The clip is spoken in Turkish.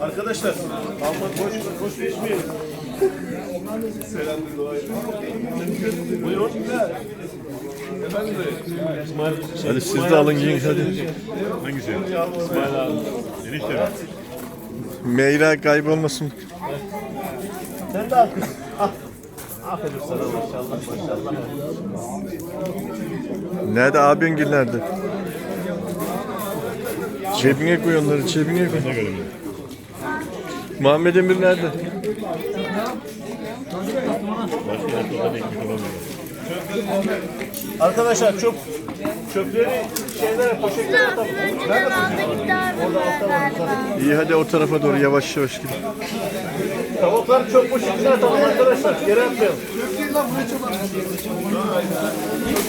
Arkadaşlar, Alman boş boş geçmeyelim. Dua edin. Buyurun. Hadi siz de alın giyin hadi. Hangisi? İsmail abi. Enişte mi? Meyra kaybolmasın. Sen de al kız. Al. Aferin sana maşallah maşallah. Nerede abin nerede? Cebine koy onları cebine koy. Muhammed Emir nerede? Başka yerden ekmek alamıyorum. Arkadaşlar çok çöpleri şeylere poşetlere atalım. Da galiba. İyi hadi o tarafa doğru yavaş yavaş gidin. Tavukları çöp poşetine atalım arkadaşlar. Geri atmayalım.